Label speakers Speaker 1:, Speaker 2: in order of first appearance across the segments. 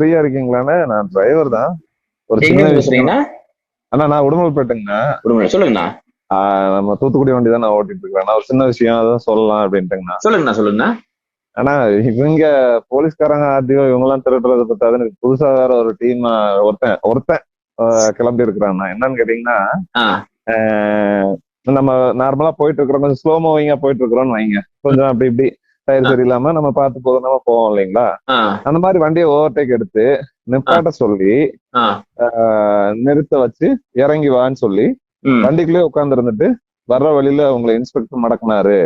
Speaker 1: ஃப்ரீயா இருக்கீங்களாண்ணா? நான் டிரைவர் தான். ஒரு சின்ன
Speaker 2: இருந்து
Speaker 1: விஷயம்.
Speaker 2: பேசுறீங்கண்ணா?
Speaker 1: அண்ணா நான் உடுமல்பேட்டைங்கண்ணா
Speaker 2: உடுமலை. சொல்லுங்கண்ணா.
Speaker 1: நம்ம தூத்துக்குடி வண்டி தான் நான் ஓட்டிட்டு இருக்கேன். ஒரு சின்ன விஷயம் அதான் சொல்லலாம் அப்படின்ட்டுங்கண்ணா.
Speaker 2: சொல்லுங்கண்ணா சொல்லுங்கண்ணா.
Speaker 1: ஆனா இவங்க போலீஸ்காரங்க ஆர்டிஓ இவங்கெல்லாம் திருடுறத பத்தாது எனக்கு புதுசா வேற ஒரு டீம் ஒருத்தன் ஒருத்தன் கிளம்பி இருக்கிறான் என்னன்னு கேட்டீங்கன்னா நம்ம நார்மலா போயிட்டு இருக்கிறோம் கொஞ்சம் ஸ்லோ மூவிங்கா போயிட்டு இருக்கிறோம்னு வைங்க. கொஞ்சம் அப்படி இப்படி. டயர் சரியில்லாம நம்ம பார்த்து போதும் போவோம் இல்லைங்களா? அந்த மாதிரி வண்டியை ஓவர்டேக் எடுத்து நிப்பாட்ட சொல்லி நிறுத்த வச்சு இறங்கி வான்னு சொல்லி
Speaker 2: ம்.
Speaker 1: வண்டிக்குள்ளே உட்கார்ந்து இருந்துட்டு வர்ற வழியில உங்களை இன்ஸ்பெக்டர் மடக்குனாரு.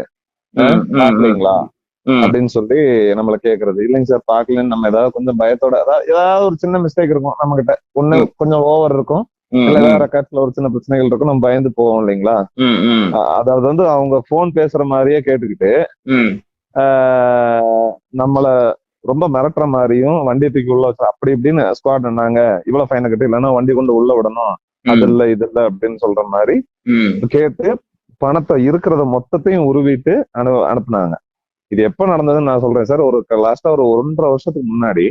Speaker 1: பாக்கலீங்களா அப்படின்னு சொல்லி நம்மள கேக்குறது. இல்லைங்க சார் பாக்கலன்னு நம்ம ஏதாவது கொஞ்சம் பயத்தோட ஏதாவது ஒரு சின்ன மிஸ்டேக் இருக்கும் நம்ம கிட்ட ஒண்ணு கொஞ்சம் ஓவர் இருக்கும். இல்ல வேற கட்ல ஒரு சின்ன பிரச்சனைகள் இருக்கும் நம்ம பயந்து போவோம் இல்லைங்களா? அதாவது வந்து அவங்க போன் பேசுற மாதிரியே கேட்டுக்கிட்டு நம்மள ரொம்ப மிரட்டுற மாதிரியும் வண்டி தூக்கி உள்ள வச்சு அப்படி இப்படின்னு ஸ்குவாட் நாங்க இவ்வளவு ஃபைனை கட்டி இல்லைன்னா வண்டி கொண்டு உள்ள விடணும். அது இல்ல இது இல்ல அப்படின்னு சொல்ற மாதிரி கேட்டு பணத்தை இருக்கிறத மொத்தத்தையும் உருவிட்டு அனு அனுப்புனாங்க. இது எப்ப நடந்ததுன்னு நான் சொல்றேன் சார். ஒரு லாஸ்டா ஒரு ஒன்றரை வருஷத்துக்கு முன்னாடி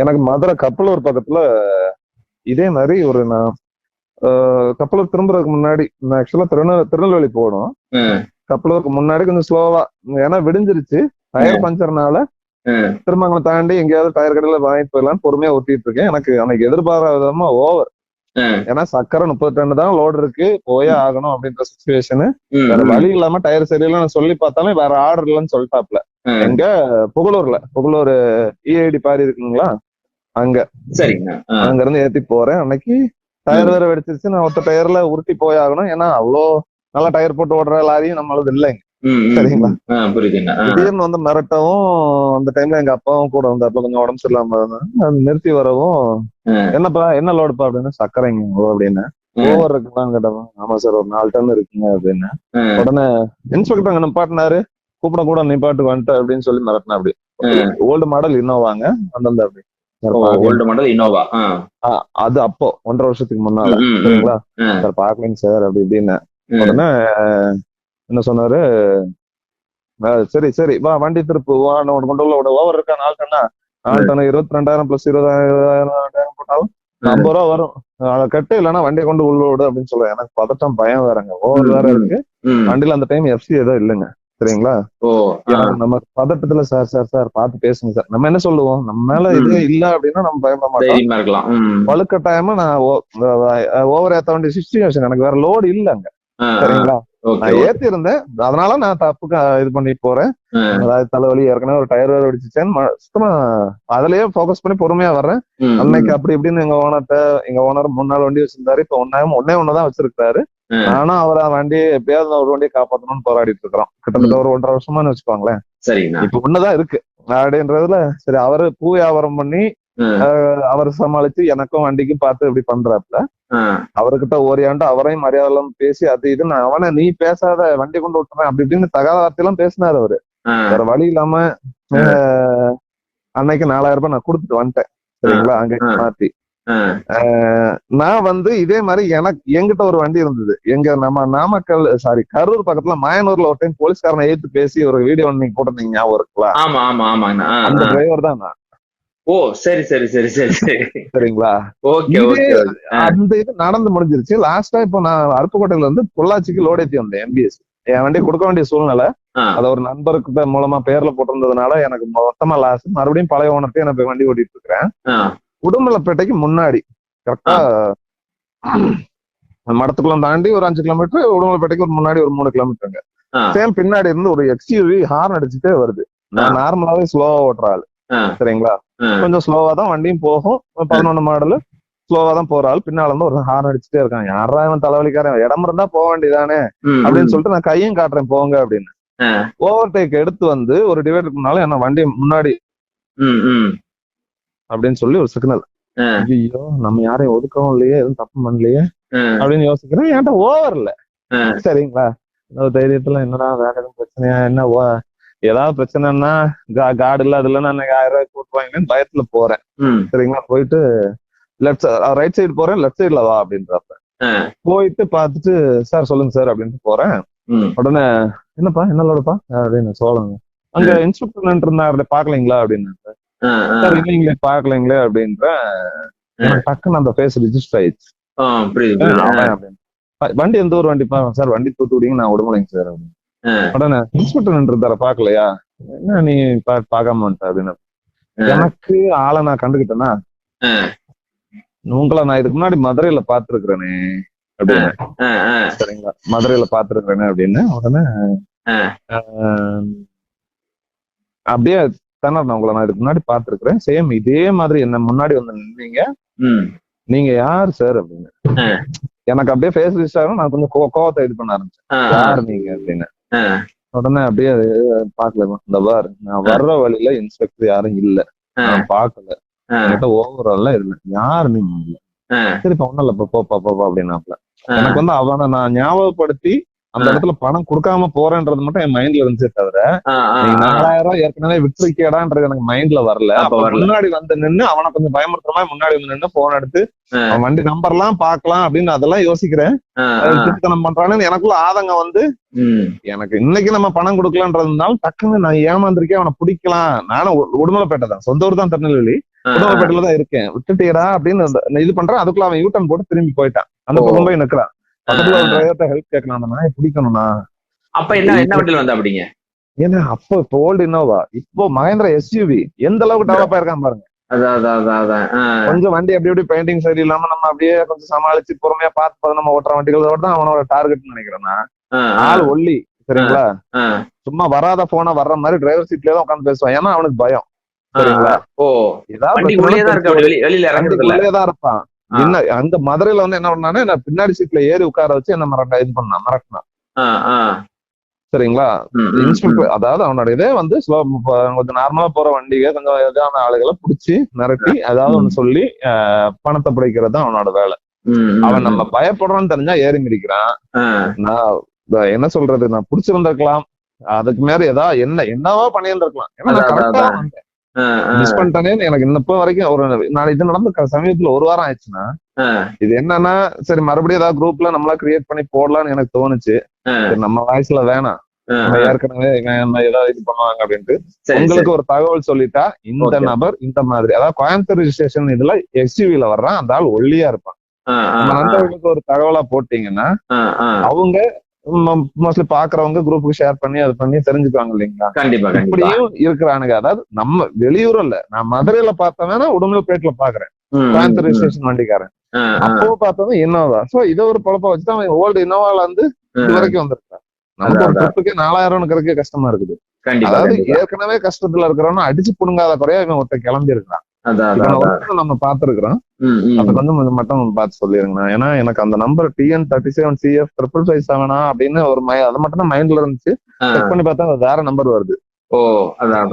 Speaker 1: எனக்கு மதுரை கப்பலூர் பக்கத்துல இதே மாதிரி ஒரு நான் கப்பலூர் திரும்புறதுக்கு முன்னாடி நான் ஆக்சுவலா திருநெல் திருநெல்வேலி போகணும்
Speaker 2: ஆ,
Speaker 1: கப்பலூருக்கு முன்னாடி கொஞ்சம் ஸ்லோவா ஏன்னா விடிஞ்சிருச்சு. டயர் பஞ்சர்னால திருமங்கலம் தாண்டி எங்கேயாவது டயர் கடையில வாங்கிட்டு போயிடலாம் பொறுமையா ஓட்டிட்டு இருக்கேன். எனக்கு அன்னைக்கு எதிர்பாராத விதமா ஓவர் ஏன்னா சக்கரை முப்பத்தி ரெண்டு தான் லோடு இருக்கு. போயே ஆகணும் அப்படின்ற சுச்சுவேஷன் வேற வழி இல்லாம டயர் சரியில்லைன்னு சொல்லி பார்த்தாலும் வேற ஆர்டர் இல்லைன்னு சொல்லிட்டாப்ல. எங்க புகழூர்ல புகழூர் இஐடி பாரி இருக்குங்களா? அங்க. அங்க இருந்து ஏத்தி போறேன். அன்னைக்கு டயர் வேற வெடிச்சிருச்சு. நான் ஒத்த டயர்ல உருட்டி போய் ஆகணும். ஏன்னா அவ்வளோ நல்லா டயர் போட்டு ஓடுற லாரியும் நம்மளது இல்லைங்க சரிங்களா? திடீர்னு வந்து மிரட்டவும் அந்த டைம்ல எங்க அப்பாவும் கூட வந்தாப்புல கொஞ்சம் உடம்பு சரியில்லாம இருந்தாங்க. நிறுத்தி வரவும். என்னப்பா என்ன லோடுப்பா அப்படின்னு சக்கரைங்க அப்படின்னு. ஓவர் இருக்குதான்னு கேட்டவன் ஆமா சார் ஒரு நாலு டன் இருக்குங்க அப்படின்னு உடனே இன்ஸ்பெக்டர் நிப்பாட்டினாரு கூப்பிட கூட நிப்பாட்டு வந்துட்டு அப்படின்னு சொல்லி மிரட்டினா அப்படி ஓல்டு மாடல் இன்னோவாங்க அந்தந்த அப்படி.
Speaker 2: ஓல்டு மாடல் இனோவா
Speaker 1: அது அப்போ ஒன்றரை வருஷத்துக்கு முன்னால. சரிங்களா சார் பாக்கலைங்க சார் அப்படி இப்படின்னு. உடனே என்ன சொன்னாரு? சரி சரி வா வண்டி திருப்பு வா உனக்கு கொண்டு உள்ள ஓவர் இருக்கா நாலு டன்னா நாலு டன் இருபத்தி ரெண்டாயிரம் பிளஸ் இருபதாயிரம் போட்டாலும் ஐம்பது ரூபா வரும். அதை கட்டு இல்லைன்னா வண்டியை கொண்டு உள்ள விடு அப்படின்னு சொல்றேன். எனக்கு பதட்டம் பயம் வேறங்க. ஓவர் வேற இருக்கு. வண்டியில அந்த டைம் எஃப்சி ஏதோ இல்லைங்க. சரிங்களா? நம்ம பதட்டத்துல சார் சார் சார் பார்த்து பேசுங்க சார். நம்ம என்ன சொல்லுவோம்? நம்ம மேல இதே இல்ல அப்படின்னா நம்ம பயப்பட மாட்டோம். வலுக்கட்டாயமா நான் ஓவர் ஏத்த வேண்டிய சுச்சுவேஷன் எனக்கு வேற லோடு இல்லைங்க. சரிங்களா? நான் ஏத்தி இருந்தேன் அதனால நான் தப்புக்கு இது பண்ணிட்டு போறேன். அதாவது தலைவலி ஏற்கனவே ஒரு டயர் வேற அடிச்சுச்சேன் சுத்தமா அதுலயே ஃபோக்கஸ் பண்ணி பொறுமையா வர்றேன். அன்னைக்கு அப்படி இப்படின்னு எங்க ஓனர்ட்ட எங்க ஓனர் மூணு நாள் வண்டி வச்சிருந்தாரு. இப்ப ஒன்னே ஒன்னே ஒண்ணுதான் வச்சிருக்காரு. நானும் அவரை வண்டி எப்படியாவது ஒரு வண்டியை காப்பாத்தணும்னு போராடிட்டு இருக்கிறோம். கிட்டத்தட்ட ஒரு ஒன்றரை வருஷமான்னு வச்சுக்கோங்களேன். இப்ப ஒண்ணுதான் இருக்கு. அப்படின்றதுல சரி அவரு பூ வியாபாரம் பண்ணி அவர் சமாளிச்சு எனக்கும் வண்டிக்கும் பார்த்து இப்படி பண்றாப்புல
Speaker 2: ஆ, அவர்கிட்ட
Speaker 1: ஓரியாண்டு அவரையும் மரியாதை பேசி அது இதுன்னு அவனை நீ பேசாத வண்டி கொண்டு விட்டுறேன் அப்படி இப்படின்னு தகாத வார்த்தையெல்லாம் பேசினாரு அவரு. வேற வழி இல்லாம அன்னைக்கு நாலாயிரம் ரூபாய் நான் கொடுத்துட்டு வந்துட்டேன். சரிங்களா? அங்க. மாத்தி. நான் வந்து இதே மாதிரி எனக்கு என்கிட்ட ஒரு வண்டி இருந்தது. எங்க நம்ம நாமக்கல் சாரி கரூர் பக்கத்துல மாயனூர்ல ஒரு டைம் போலீஸ்காரனை ஏத்து பேசி ஒரு வீடியோ நீங்க போட்டிருந்தீங்க ஞாபகம்
Speaker 2: ஆ,
Speaker 1: அந்த. டிரைவர் தான் நான்.
Speaker 2: ஓ சரி சரி சரி சரி சரி.
Speaker 1: சரிங்களா?
Speaker 2: ஓகே ஓகே
Speaker 1: அந்த இது நடந்து முடிஞ்சிருச்சு. லாஸ்டா இப்போ நான் அருப்புக்கோட்டையில இருந்து பொள்ளாச்சிக்கு லோட் ஏத்தி வந்தேன் எம்பிஎஸ் என் வண்டி கொடுக்க வேண்டிய சூழ்நிலை. அத ஒரு நண்பருக்கு மூலமா பேர்ல போட்டிருந்ததுனால எனக்கு மொத்தமா லாஸ் மறுபடியும் பழைய ஓனர்ட்டே போய் வண்டி ஓட்டிட்டு இருக்கிறேன். உடுமலைப்பேட்டைக்கு முன்னாடி கரெக்டா மடத்துக்குளம் தாண்டி ஒரு அஞ்சு கிலோமீட்டர் உடுமலைப்பேட்டைக்கு ஒரு முன்னாடி ஒரு மூணு கிலோமீட்டருங்க சேம் பின்னாடி இருந்து ஒரு எக்ஸ்யூவி ஹார்ன் அடிச்சுட்டே வருது. நான் நார்மலாவே ஸ்லோவா ஓட்டுற ஆள். சரிங்களா. கொஞ்சம் ஸ்லோவா தான் வண்டியும் போகும். பதினொன்னு மாடல் ஸ்லோவா தான் போற ஆள். பின்னால இருந்து ஒரு ஹார்ன் அடிச்சுட்டே இருக்கான் யாரா இவன் தலைவலிக்காரன்? இடம் இருந்தா போக வேண்டியதானே? அப்படின்னு. சொல்லிட்டு நான் கையும் காட்டுறேன் போங்க அப்படின்னு.
Speaker 2: ஆ.
Speaker 1: ஓவர்டேக் எடுத்து வந்து ஒரு டிவைடருக்கு முன்னால என்ன வண்டி முன்னாடி. அப்படின்னு சொல்லி ஒரு சிக்னல். ஐயோ நம்ம யாரையும் ஒதுக்கவும் இல்லையே எதுவும் தப்பு பண்ணலையே அப்படின்னு யோசிக்கிறேன். என்கிட்ட ஓவர் இல்ல. சரிங்களா? ஒரு தைரியத்துல என்னடா வேற எதுவும் பிரச்சனையா? என்ன ஏதாவது பிரச்சனைன்னா கா- கார்டு இல்ல அது இல்லைன்னா ஆயிரம் ரூபாய் கூட்டுவாங்கன்னு பயத்துல போறேன். சரிங்களா? போயிட்டு லெஃப்ட் ரைட் சைடு போறேன் லெஃப்ட் சைடுல வா அப்படின்றப்ப. போயிட்டு பார்த்துட்டு சார் சொல்லுங்க சார் அப்படின்ட்டு போறேன். உடனே என்னப்பா என்னலோடப்பா அப்படின்னு சொல்லுங்க. அங்க இன்ஸ்பெக்டர் இருந்தாரு பாக்கலீங்களா அப்படின்னு சார் இல்லைங்களே பாக்கலைங்களே அப்படின்ற டக்குன்னு அந்த ஃபேஸ் ரிஜிஸ்டர் ஆயிடுச்சு.
Speaker 2: ஆ, புரியுது புரியுது.
Speaker 1: அவன் அப்படின்னு "அஹ் வண்டி எந்த ஊர் வண்டிப்பா சார் வண்டி தூத்துக்குடிங்க நான் உடுமலைங்க சார் அப்படின்னு. உடனே இன்ஸ்பெக்டர் நின்று பாக்கலையா என்ன நீ பா- பார்க்காம வந்துட்ட? அப்படின்னு. எனக்கு ஆளை நான் கண்டுகிட்டேன்னா. உங்களை நான் இதுக்கு முன்னாடி மதுரையில பாத்துருக்கிறேனே அப்படின்னு. சரிங்களா. மதுரையில பாத்துருக்கிறேனே அப்படின்னு. உடனே அப்படியே தானே நான் உங்களை நான் இதுக்கு முன்னாடி பாத்துருக்கிறேன் சேம் இதே மாதிரி என்ன முன்னாடி வந்து நின்னீங்க நீங்க யார் சார்? அப்படின்னு. எனக்கு அப்படியே ஃபேஸ் ஆகும் நான் கொஞ்சம் கோ- கோவத்தை இது பண்ண ஆரம்பிச்சேன். யார் நீங்க? அப்படின்னு. உடனே அப்படியே பாக்கல இந்த பார் நான் வர்ற வழியில இன்ஸ்பெக்டர் யாரும் இல்ல. நான் பாக்கல என்கிட்ட ஓவரால் இல்ல. யார் நீங்க இல்ல.
Speaker 2: ஆ,
Speaker 1: சரி இப்ப ஒண்ணும் இல்ல. போப்பா போப்பா அப்படின்னாப்ல. எனக்கு வந்து அவனை நான் ஞாபகப்படுத்தி அந்த. இடத்துல பணம் கொடுக்காம போறேன்றது மட்டும் என் மைண்ட்ல இருந்துச்சே தவிர. நாலாயிரம் ரூபாய் ஏற்கனவே விட்டுருக்கியடான்றது எனக்கு மைண்ட்ல வரல. முன்னாடி வந்து நின்னு அவனை கொஞ்சம் பயமுறுத்துற மாதிரி முன்னாடி வந்து நின்னு போன் எடுத்து வண்டி நம்பர் எல்லாம் பாக்கலாம் அப்படின்னு அதெல்லாம் யோசிக்கிறேன். திருத்தனம் பண்றான்னு எனக்குள்ள ஆதங்கம் வந்து எனக்கு இன்னைக்கு நம்ம பணம் கொடுக்கலன்றதுனால டக்குன்னு நான் ஏமாந்திருக்கேன் அவனை பிடிக்கலாம். நானும் உடுமலைப்பேட்டை தான். சொந்த ஊர் தான் திருநெல்வேலி. உடுமலைப்பேட்டையில தான் இருக்கேன். விட்டுட்டியடா அப்படின்னு இது பண்றேன். அதுக்குள்ள அவன் யூட்டன் போட்டு திரும்பி போயிட்டான். அந்த. பக்கம் போய் நிக்கிறான். பக்கத்துல ஒரு. டிரைவர்ட்ட ஹெல்ப் கேட்கலாம் அந்த நாயை பிடிக்கணும்னா
Speaker 2: அப்ப என்ன என்ன வண்டியில வந்த அப்படிங்க?
Speaker 1: ஏன்னா அப்போ இப்போ ஓல்டு இன்னோவா இப்போ மகேந்திரா எஸ்யூவி எந்த அளவுக்கு டெவலப் ஆயிருக்கான் பாருங்க. கொஞ்சம் வண்டி அப்படி அப்படி பெயிண்டிங் சரி இல்லாம நம்ம அப்படியே கொஞ்சம் சமாளிச்சு பொறுமையா பார்த்து பார்த்து நம்ம ஓட்டுற வண்டிகளோட தான் அவனோட டார்கெட் நினைக்கிறேன் நான்.
Speaker 2: ஆ, ஆ,
Speaker 1: ஆள் ஒல்லி சரிங்களா? சும்மா வராத போனா வர்ற மாதிரி டிரைவர் சீட்லயே தான் உட்காந்து பேசுவான். ஏன்னா அவனுக்கு பயம் சரிங்களா?
Speaker 2: ஓ.
Speaker 1: ஏதாவது
Speaker 2: தான்
Speaker 1: இருப்பான். என்ன அந்த மதுரையில வந்து என்ன பண்ணானே நான் பின்னாடி சீட்ல ஏறி உட்கார வச்சு என்ன மிரட்ட இது பண்ணான் மிரட்டினான். சரிங்களா. இன்ஸ்பெக்டர் அதாவது அவனோட இதே வந்து கொஞ்சம் நார்மலா போற வண்டிக கொஞ்சம் இதான ஆளுகளை புடிச்சு மிரட்டி ஏதாவது ஒண்ணு சொல்லி பணத்தை பிடிக்கிறது தான் அவனோட வேலை. அவன் நம்ம பயப்படுறோம்னு தெரிஞ்சா ஏறி மிதிக்கிறான்.
Speaker 2: ஆ,
Speaker 1: நான் என்ன சொல்றது நான் புடிச்சிருந்திருக்கலாம். அதுக்கு மேல ஏதா என்ன என்னவா பண்ணியிருந்திருக்கலாம். ஏன்னா மிஸ் பண்ணிட்டேனேன்னு எனக்கு இப்போ வரைக்கும் ஒரு நான் இது நடந்து சமீபத்துல ஒரு வாரம் ஆயிடுச்சுன்னா இது என்னன்னா சரி மறுபடியும் ஏதாவது குரூப்ல நம்மளா கிரியேட் பண்ணி போடலாம்னு எனக்கு தோணுச்சு. நம்ம வாய்ஸ்ல வேணாம். ஏற்கனவே ஏதாவது இது பண்ணுவாங்க அப்படின்ட்டு. உங்களுக்கு ஒரு தகவல் சொல்லிட்டா இந்த. நபர் இந்த மாதிரி அதாவது கோயம்புத்தூர் ரிஜிஸ்ட்ரேஷன் இதுல எஸ்யூவில வர்றான் அந்த ஆள் ஒல்லியா இருப்பான். நண்பர்களுக்கு ஒரு தகவலா போட்டீங்கன்னா. அவங்க மோஸ்ட்லி பாக்குறவங்க குரூப்புக்கு ஷேர் பண்ணி அது பண்ணி தெரிஞ்சுக்குவாங்க இல்லைங்களா?
Speaker 2: கண்டிப்பா
Speaker 1: இப்படியும் இருக்கிறானுங்க. அதாவது நம்ம வெளியூர் இல்ல நான் மதுரையில பார்த்தவனா உடுமலைப்பேட்ல பாக்குறேன். கோயம்புத்தூர். ரிஜிஸ்ட்ரேஷன் வண்டிக்காரன். அப்போ பார்த்தவன் இன்னோவா சோ இதை ஒரு பொழப்பா வச்சுட்டு அவன் ஓல்டு இன்னோவால வந்து இது. வரைக்கும் வந்திருக்கான் நமக்கு ஒரு ட்ரிப்புக்கே நாலாயிரம் இருக்கிறதுக்கே கஷ்டமா இருக்குது. அதாவது. ஏற்கனவே கஷ்டத்துல இருக்கிறவன அடிச்சு புடுங்காத குறையா இவன் ஒருத்த கிளம்பி இருக்கிறான் நம்ம பார்த்திருக்கிறோம்.
Speaker 2: ம், ம்.
Speaker 1: அதை கொஞ்சம் கொஞ்சம் மட்டும் பார்த்து சொல்லிருங்கண்ணா ஏன்னா எனக்கு அந்த number TN thirty seven CF triple five செவனா அப்படின்னு ஒரு மை அதை மட்டும் தான் மைண்ட்ல இருந்துச்சு. செக் பண்ணி பார்த்தா அது வேற நம்பர் வருது.
Speaker 2: ஓ அதான்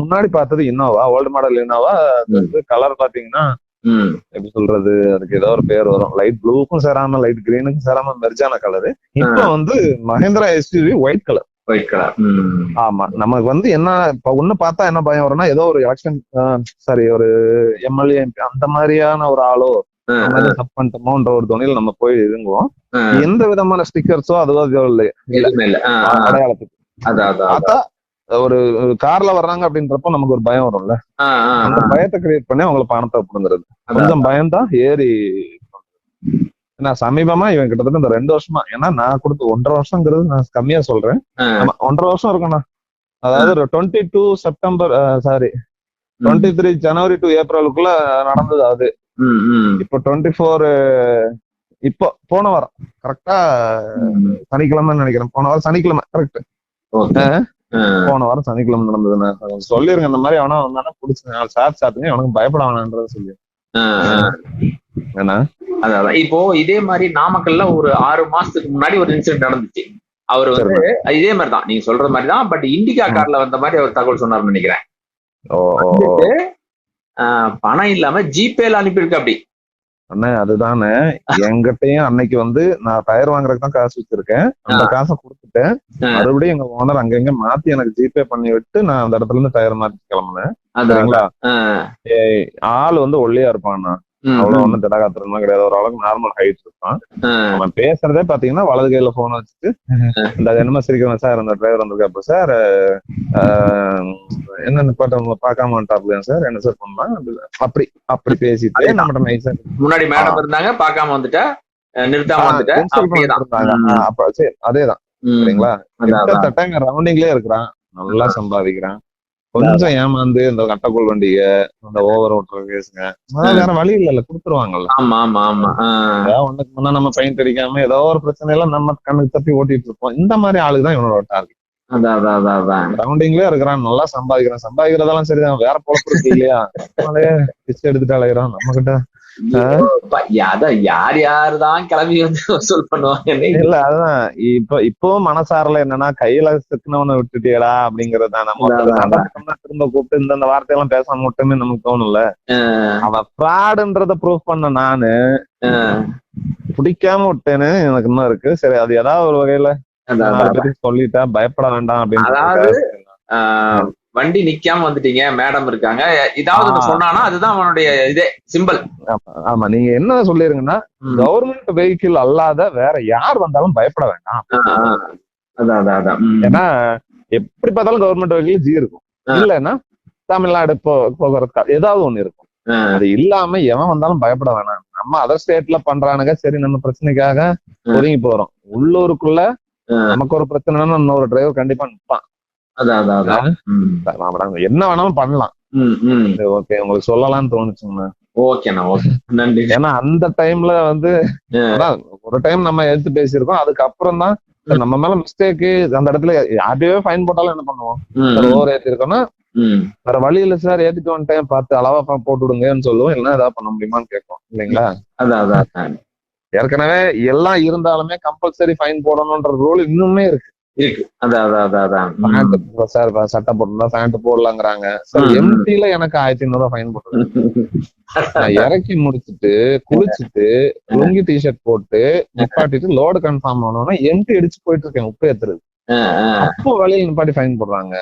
Speaker 1: முன்னாடி பார்த்தது Innova old model Innova. Colour பாத்தீங்கன்னா எப்படி சொல்றது அதுக்கு ஏதோ ஒரு பேர் வரும். லைட் ப்ளூக்கும் சேராம லைட் கிரீனுக்கும் சேராம மெர்ஜான கலரு இப்போ வந்து மஹேந்திரா எஸ்யூவி ஒயிட் கலர் ஆமா நமக்கு வந்து என்ன ஒண்ணு பார்த்தா என்ன பயம் வரும்னா ஏதோ ஒரு எலெக்ஷன் சாரி ஒரு எம்எல்ஏ அந்த மாதிரியான ஒரு ஆளோ தப்பு பண்ணிட்டோமோன்ற ஒரு துணியில நம்ம போய் இதுங்குவோம்
Speaker 2: ஆ.
Speaker 1: எந்த விதமான ஸ்டிக்கர்ஸோ அதுவோ இல்லை. அடையாளத்துக்கு. பார்த்தா ஒரு கார்ல வர்றாங்க அப்படின்றப்ப நமக்கு ஒரு பயம் வரும்ல அந்த. பயத்தை கிரியேட் பண்ணி அவங்கள பணத்தை பிடுங்குறது
Speaker 2: அதான்.
Speaker 1: கொஞ்சம் பயம்தான் ஏறி ஏன்னா சமீபமா இவன் கிட்டத்தட்ட இந்த ரெண்டு வருஷமா ஏன்னா நான் கொடுத்த ஒன்றரை வருஷங்கிறது நான் கம்மியா சொல்றேன். ஒன்றரை வருஷம் இருக்கும்ண்ணா. அதாவது twenty two September sorry twenty three January to ஏப்ரலுக்குள்ள நடந்தது அது. இப்போ டுவெண்ட்டி ஃபோர் இப்போ போன வாரம் கரெக்டா
Speaker 2: ம்.
Speaker 1: சனிக்கிழமைன்னு நினைக்கிறேன். போன வாரம் சனிக்கிழமை கரெக்ட் போன வாரம் சனிக்கிழமை நடந்ததுண்ணா. சொல்லிருங்க இந்த மாதிரி அவனா வந்தானா பிடிச்சி நாலு சாத்து சாத்துங்க அவனுக்கு பயப்பட வேணான்றத சொல்லி.
Speaker 2: அதான் அதான். இப்போ இதே மாதிரி நாமக்கல்ல ஒரு ஆறு மாசத்துக்கு முன்னாடி ஒரு இன்சிடென்ட் நடந்துச்சு. அவர் வந்து இதே மாதிரி தான் நீங்க சொல்ற மாதிரி தான் பட் இண்டிகா. கார்ல வந்த மாதிரி அவர் தகவல் சொன்னார்னு நினைக்கிறேன். பணம் இல்லாம ஜிபேல அனுப்பியிருக்கு அப்படி.
Speaker 1: அண்ணே அதுதானே. என்கிட்டயும் அன்னைக்கு வந்து நான் டயர் வாங்குறதுக்கு தான் காசு வச்சிருக்கேன். அந்த காசை கொடுத்துட்டேன். மறுபடியும் எங்க ஓனர் அங்கங்க மாத்தி எனக்கு ஜிபே பண்ணி விட்டு நான் அந்த இடத்துல இருந்து டயர் மாத்தி கிளம்புனேன். சரிங்களா? ஆள் வந்து ஒல்லியா இருப்பான்னா
Speaker 2: ம்,
Speaker 1: அவ்வளவு. ஒண்ணும் திடகாத்திரமா கிடையாது. ஒரு அளவுக்கு நார்மல் ஹைட்
Speaker 2: ஆ,
Speaker 1: அவன் பேசுறதே பாத்தீங்கன்னா வலது கையில போன் வச்சுட்டு இந்த என்னமா சிரிக்கிறேன் சார் அந்த டிரைவர் வந்திருக்காப்ப சார் என்ன நிப்பாட்ட பார்க்காம வந்துட்டாப்லையா சார் என்ன சார் பண்ணலாம்? அப்படி அப்படி பேசிட்டு. நம்மகிட்ட நைஸா
Speaker 2: முன்னாடி மேடம் இருந்தாங்க பார்க்காம வந்துட்ட நிறுத்தாம வந்துட்ட
Speaker 1: அதேதான். சரிங்களா? ரவுண்டிங்லயே இருக்கிறான். நல்லா சம்பாதிக்கிறான். கொஞ்சம் ஏமாந்து இந்த கட்டக்குள் வண்டிக இந்த ஓவர் ஓட்டுற கேஸுங்க வேற வழி இல்ல கொடுத்துருவாங்கல்ல.
Speaker 2: ஆமா ஆமா ஆமா.
Speaker 1: ஒண்ணுக்கு முன்னா நம்ம பெயிண்ட் அடிக்காம ஏதோ ஒரு பிரச்சனையில நம்ம கண்ணுக்கு தப்பி ஓட்டிட்டு இருப்போம். இந்த மாதிரி ஆளுக்கு தான் இவனோட டார்கெட் ரவுண்டிங்லயே இருக்கிறான் நல்லா சம்பாதிக்கிறான். சம்பாதிக்கிறதெல்லாம் சரிதான். வேற பொழப்பு இருக்கு இல்லையா? பிச்சை எடுத்துட்டு அலைகிறான் நம்ம கிட்ட.
Speaker 2: அதான் யார் யார் தான் கிளம்பி வந்து வசூல் பண்ணுவாங்கன்னு
Speaker 1: இல்ல அதுதான் இப்ப இப்பவும் மனசாரல என்னன்னா கையில சிக்கனவனை விட்டுட்டியடா அப்படிங்கறது திரும்ப கூப்பிட்டு இந்த இந்த வார்த்தையெல்லாம் பேசாம மட்டுமே நமக்கு தோணும்ல. அவன் ஃப்ராடுன்றத ப்ரூவ் பண்ண நானு பிடிக்காம விட்டேன்னு எனக்கு இன்னும் இருக்கு. சரி அது ஏதாவது ஒரு வகையில சொல்லிட்டா பயப்பட வேண்டாம் அப்படின்னு
Speaker 2: வண்டி நிக்காம வந்துட்டீங்க மேடம் இருக்காங்க.
Speaker 1: ஆ.
Speaker 3: சொன்னானா
Speaker 2: அதுதான் அவனுடைய இதே சிம்பிள்
Speaker 1: ஆமா நீங்க என்ன சொல்லிருங்கன்னா கவர்மெண்ட் வெஹிக்கிள் அல்லாத வேற யார் வந்தாலும் பயப்பட வேண்டாம்.
Speaker 2: அதான் அதான் அதான். ம்.
Speaker 1: ஏன்னா எப்படி பார்த்தாலும் கவர்மெண்ட் வெஹிக்கிள் ஜி இருக்கும். இல்லைன்னா தமிழ்நாடு போ போக்குவரத்து ஏதாவது ஒண்ணு இருக்கும். அது இல்லாம எவன் வந்தாலும் பயப்பட வேணாம். நம்ம அதர் ஸ்டேட்ல பண்றானுங்க சரி நம்ம பிரச்சனைக்காக. ஒதுங்கி போறோம். உள்ளூருக்குள்ள. நமக்கு ஒரு பிரச்சனைனா இன்னொரு டிரைவர் கண்டிப்பா நிப்பான். என்ன வேணாலும் பண்ணலாம். ஓகே உங்களுக்கு சொல்லலாம்னு தோணுச்சுங்க
Speaker 2: ஓகேண்ணா ஓகே நன்றி.
Speaker 1: ஏன்னா அந்த டைம்ல வந்து ஒரு டைம் நம்ம எடுத்து பேசியிருக்கோம். அதுக்கப்புறம் தான் நம்ம மேல மிஸ்டேக் அந்த இடத்துல யாரையவே ஃபைன் போட்டாலும் என்ன பண்ணுவோம்? ஓவர் ஏத்திருக்கோம்னா. வேற வழி இல்ல சார் ஏத்திட்டு வந்துட்டேன். பார்த்து அளவா போட்டு விடுங்கன்னு சொல்லுவோம். இல்லைன்னா ஏதாவது பண்ண முடியுமான்னு கேட்கும் இல்லைங்களா?
Speaker 2: அதான் அதான்.
Speaker 1: ஏற்கனவே எல்லாம் இருந்தாலுமே கம்பல்சரி ஃபைன் போடணும்ன்ற ரூல் இன்னுமே இருக்கு.
Speaker 2: இருக்கு.
Speaker 1: சார் சட்டை போட்டுருந்தா பேண்ட் போடலாங்கிறாங்க. சார். எம்டில எனக்கு ஆயிரத்தி ஐநூறு ஃபைன் போட்டு நான் இறக்கி முடிச்சிட்டு குளிச்சுட்டு லுங்கி டிஷர்ட் போட்டு நிப்பாட்டிட்டு லோடு கன்ஃபார்ம் ஆனோம்னா எம்டி அடிச்சு போயிட்டு இருக்கேன் உப்பு ஏத்துறது. அப்போ வழியில் நிப்பாட்டி ஃபைன் போடுறாங்க.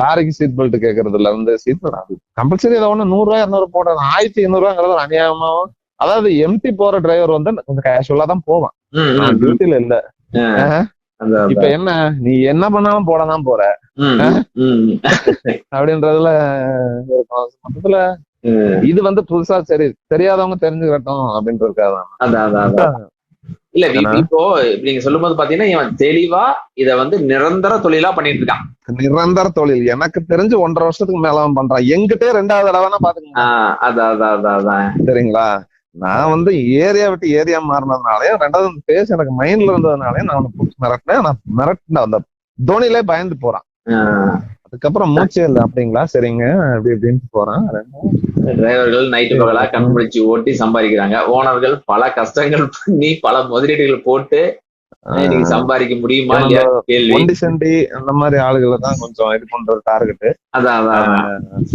Speaker 1: லாரிக்கு சீட் பெல்ட் கேட்கறதுல இருந்து சீட் பெல்ட் கம்பல்சரி ஏதோ ஒண்ணு நூறு ரூபாய் இருநூறு போடுறது ஆயிரத்தி ஐநூறு ரூபாங்கிறது ஒரு அநியாயமாவும் அதாவது எம்டி போற டிரைவர் வந்து கொஞ்சம் கேஷுவலா தான் போவான். டியூட்டில இல்ல. இப்ப. என்ன? நீ என்ன பண்ணாலும் போட தான் போற. அப்படின்றதுல. மொத்தத்துல. இது வந்து புதுசா சரி தெரியாதவங்க தெரிஞ்சுக்கட்டும் அப்படின்றதுக்காக தான்.
Speaker 2: அதான் அதான் இல்ல? இப்போ நீங்க சொல்லும்போது பாத்தீங்கன்னா இவன் தெளிவா இத வந்து நிரந்தர தொழிலா பண்ணிட்டு இருக்கான்.
Speaker 1: நிரந்தர தொழில். எனக்கு தெரிஞ்சு ஒன்றரை வருஷத்துக்கு மேல பண்றான். எங்கிட்டே ரெண்டாவது தடவைனா பாத்துக்கோங்க.
Speaker 2: அதான் அதான் அதான்.
Speaker 1: சரிங்களா? நான் வந்து ஏரியா விட்டு ஏரியா மாறினதுனாலயும் ரெண்டாவது பேஸ் எனக்கு மைண்ட்ல இருந்ததுனாலயும் நான் அவனை புடிச்சு மிரட்டினேன். நான் மிரட்டின அந்த தோனிலே பயந்து போறான். அதுக்கப்புறம் மூச்சே இல்லை. அப்படிங்களா? சரிங்க. அப்படி இப்படின்ட்டு போறான்.
Speaker 2: டிரைவர்கள் நைட்டு பகலா கண்டுபிடிச்சு ஓட்டி சம்பாதிக்கிறாங்க. ஓனர்கள் பல கஷ்டங்கள் பண்ணி பல முதலீடுகள் போட்டு இன்னைக்கு சம்பாதிக்க முடியுமா இல்லையா கேள்வி.
Speaker 1: அந்த மாதிரி ஆளுகளை தான் கொஞ்சம் இது பண்ற டார்கெட்
Speaker 2: அதான்.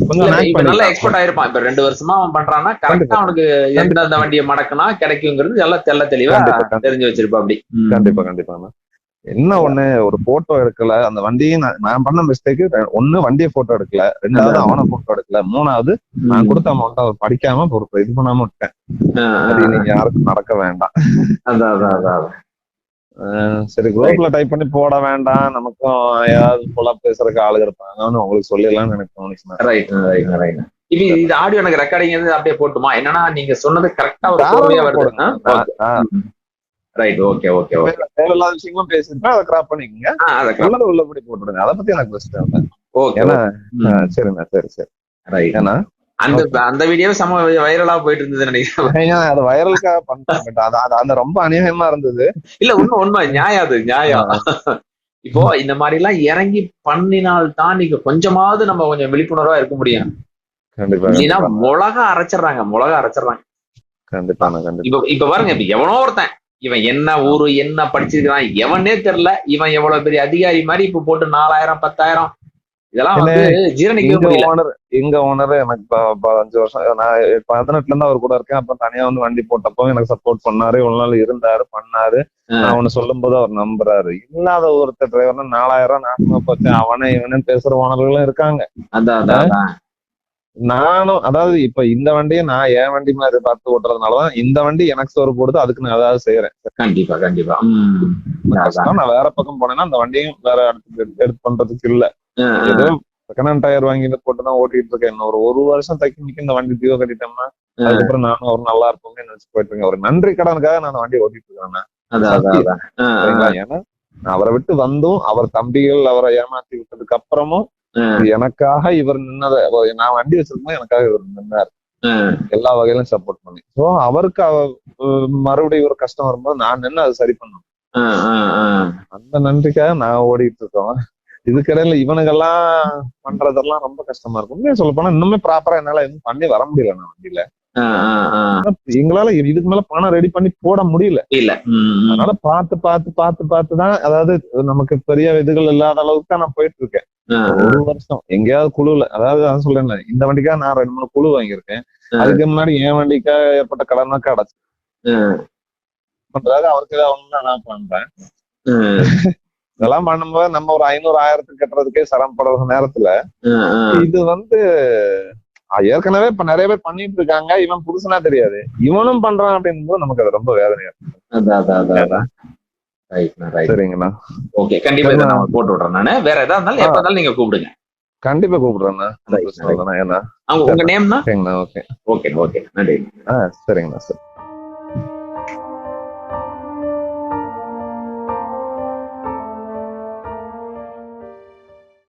Speaker 1: கொஞ்சம்
Speaker 2: இப்ப நல்லா. எக்ஸ்பர்ட் ஆயிருப்பான். இப்ப ரெண்டு வருஷமா அவன் பண்றான்னா கரெக்டா
Speaker 1: கண்டிப்பா.
Speaker 2: அவனுக்கு எந்த அந்த வண்டியை மடக்குனா கிடைக்குங்கிறது எல்லாம் தெள்ள தெளிவா. தெரிஞ்சு வச்சிருப்பா அப்படி.
Speaker 1: கண்டிப்பா கண்டிப்பா என்ன ஒண்ணு ஒரு போட்டோ எடுக்கல. அந்த வண்டியை நான் பண்ண மிஸ்டேக் ஒண்ணு வண்டியை போட்டோ எடுக்கல. ரெண்டாவது அவனை போட்டோ எடுக்கல. மூணாவது நான். கொடுத்த அமௌண்ட் அவர் படிக்காம இது பண்ணாம விட்டேன். அது நீங்க யாருக்கும் நடக்க வேண்டாம்.
Speaker 2: அதான் அதான் அதான்.
Speaker 1: சரி குரூப்ல டைப் பண்ணி போட வேண்டாம். நமக்கும் ஏதாவது போல பேசுறதுக்கு ஆளுங்க இருப்பாங்கன்னு உங்களுக்கு சொல்லிடலாம்னு எனக்கு
Speaker 2: ரைட் ரைட் ரைட் இப்ப இது ஆடியோ எனக்கு ரெக்கார்டிங் வந்து அப்படியே போட்டுமா? என்னன்னா நீங்க சொன்னது கரெக்டா ஒரு கோர்வையா
Speaker 1: தாராளமா
Speaker 2: வருது
Speaker 1: போடுங்க. Ah ah
Speaker 2: right okay okay okay
Speaker 1: தேவையில்லாத விஷயங்களும் பேசிருப்பேன் அதை கிராப் பண்ணிக்கோங்க.
Speaker 2: அத
Speaker 1: உள்ளது உள்ளபடி போட்டுடுங்க. அதை பத்தி எனக்கு பிரச்சனை இல்லை.
Speaker 2: ஓகே
Speaker 1: சரிண்ணா சரி சரி.
Speaker 2: ரைட்
Speaker 1: ஏன்னா
Speaker 2: அந்த அந்த வீடியோ சம வைரலா போயிட்டு இருந்தது நினைக்கிறேன்.
Speaker 1: அது வைரலுக்காக அது அந்த ரொம்ப அநியாயமா இருந்தது.
Speaker 2: இல்ல உண்மை உண்மை. நியாயம் அது நியாயம். இப்போ இந்த மாதிரி எல்லாம் இறங்கி பண்ணினால் தான் நீங்க கொஞ்சமாவது நம்ம கொஞ்சம் விழிப்புணர்வா இருக்க முடியும்.
Speaker 1: கண்டிப்பா
Speaker 2: இல்லைன்னா. மிளகா அரைச்சிடுறாங்க மிளகா அரைச்சிடுறாங்க
Speaker 1: கண்டிப்பா
Speaker 2: இப்ப இப்ப பாருங்க இப்ப எவனோ ஒருத்தன் இவன் என்ன ஊரு என்ன படிச்சிருக்கான் எவனே தெரியல இவன் எவ்வளவு பெரிய அதிகாரி மாதிரி இப்ப போட்டு நாலாயிரம் பத்தாயிரம் இதெல்லாம் வந்து ஜீரணிக்கவே
Speaker 1: எங்க
Speaker 2: முடியல.
Speaker 1: ஓனர் எங்க ஓனர் எனக்கு அஞ்சு வருஷம் நான் பதினெட்டுல இருந்து அவர் கூட இருக்கேன். அப்ப தனியா வந்து வண்டி போட்டப்போ எனக்கு சப்போர்ட் பண்ணாரு. இவ்வளவு நாள் இருந்தாரு பண்ணாரு. நான் அவனு சொல்லும் போது அவர் நம்புறாரு. இல்லாத ஒருத்தர் டிரைவர்னா நாலாயிரம் நாசமா போச்சு. அவனே இவனே பேசுற ஓனர்களும் இருக்காங்க. நானும் அதாவது இப்ப இந்த வண்டியை நான் என் வண்டி மாதிரி பார்த்து ஓட்டுறதுனாலதான் இந்த வண்டி எனக்கு சோறு போடுது. அதுக்கு நான் ஏதாவது செய்யறேன்
Speaker 2: கண்டிப்பா கண்டிப்பா.
Speaker 1: நான் வேற பக்கம் போனேன்னா அந்த வண்டியும் வேற இடத்துக்கு எடுத்து- பண்றதுக்கு இல்ல. ஏதோ செகண்ட் ஹேண்ட் டயர் வாங்கிட்டு போட்டு தான் ஓட்டிட்டு இருக்கேன். இன்னும் ஒரு ஒரு வருஷம் தைக்க நிக்க இந்த வண்டி தீவ கட்டிட்டோம்னா அதுக்கப்புறம் நானும் ஒரு நல்லா இருப்போம்னு நினைச்சு போயிட்டு இருக்கேன். ஒரு நன்றி கடனுக்காக நான் வண்டி ஓட்டிட்டு இருக்கேன் ஏன்னா அவரை விட்டு வந்தும் அவர் தம்பிகள் அவரை ஏமாத்தி விட்டதுக்கு அப்புறமும். எனக்காக இவர் நின்னத நான் வண்டி வச்சிருக்கோம் எனக்காக இவர் நின்னார். எல்லா வகையிலும் சப்போர்ட் பண்ணி. சோ அவருக்கு மறுபடியும் ஒரு கஷ்டம் வரும்போது நான் நின்று அதை சரி
Speaker 2: ஆ.
Speaker 1: அந்த நன்றிக்காக நான் ஓடிட்டு இருக்கோம். இதுக்கிடையில இவனுங்கெல்லாம் பண்றதெல்லாம் ரொம்ப கஷ்டமா இருக்கும். உண்மையா சொல்ல போனா இன்னுமே ப்ராப்பரா என்னால எதுவும் பண்ணி வர முடியல நான் வண்டியில. எங்களால இதுக்கு மேல பணம் ரெடி பண்ணி போட முடியல.
Speaker 2: இல்ல.
Speaker 1: அதனால பார்த்து பார்த்து பார்த்து பார்த்து தான் அதாவது நமக்கு பெரிய இதுகள் இல்லாத அளவுக்கு தான் நான் போயிட்டு இருக்கேன். ஒரு வருஷம் எங்கேயாவது குழுல அதாவது நான் சொல்றேன்ல இந்த வண்டிக்காக நான் ரெண்டு மூணு குழு வாங்கியிருக்கேன். அதுக்கு முன்னாடி என் வண்டிக்காக ஏற்பட்ட கடனாக்க அடைச்சு.
Speaker 2: ஆ.
Speaker 1: பண்றதாக அவருக்கு ஏதாவது நான் பண்றேன். இதெல்லாம் பண்ணும்போது நம்ம ஒரு ஐநூறு ஆயிரத்துக்கு கட்டுறதுக்கே சிரமப்படுற நேரத்துல. இது வந்து ஏற்கனவே இப்ப நிறைய பேர் பண்ணிட்டு இருக்காங்க. இவன் புதுசுனா தெரியாது. இவனும் பண்றான் அப்படிங்கும்போது நமக்கு அது ரொம்ப வேதனையா இருக்கு. சரிங்கண்ணா.
Speaker 2: ஓகே கண்டிப்பா நான் போட்டு விடுறேன் நானு. வேற எதா இருந்தாலும் எப்ப இருந்தாலும் நீங்க கூப்பிடுங்க.
Speaker 1: கண்டிப்பா கூப்பிடுறேண்ணா. ஏன்னா
Speaker 2: உங்க நேம்னா ஓகே ஓகே நன்றி.
Speaker 1: ஆ சரிங்கண்ணா சரி.